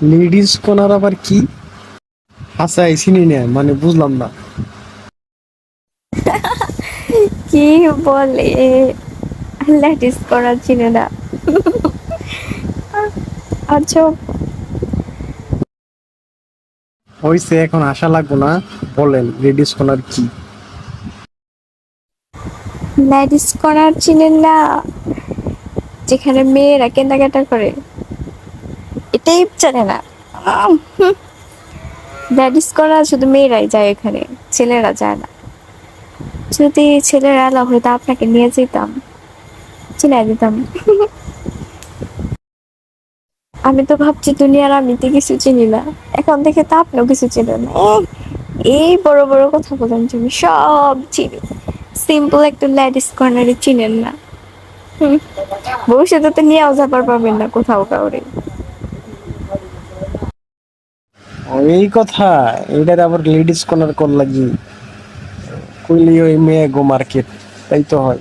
Ladies কোনার আবার কি? আচ্ছা চিনি না মানে বুঝলাম না। কি বলে? ল্যাটিস করা চিনে না। আচ্ছা। হইছে এখন আশা লাগবো না। বলেন লেডিস কোনার কি? ল্যাডিস করার চিনেন না। যেখানে মেয়েরা কেনাকাটা করে। এটাই জানে না। ল্যাডিস করা শুধু মেয়েরাই যায় এখানে, ছেলেরা যায় না। যদি ছেলেরা লাভ হইতো আপনাকে নিয়ে যেতাম। চিনাই দিতাম। আমি তো ভাবছি দুনিয়ার আমি তো কিছু চিনি না। এখন দেখে তো আপনিও কিছু চিনেন না। এই বড় বড় কথা বলেন তুমি, সব চিনি। সিম্পল একটা ল্যাডিস কর্নারে চিনেন না। ভবিষ্যতে তো নিয়েও যাবার পাবেন না কোথাও কাউরে। এই কথা এটার আবার লেডিস কর্নার কর লাগি। কইলি ওই মেয়ে গো মার্কেট তাই তো হয়।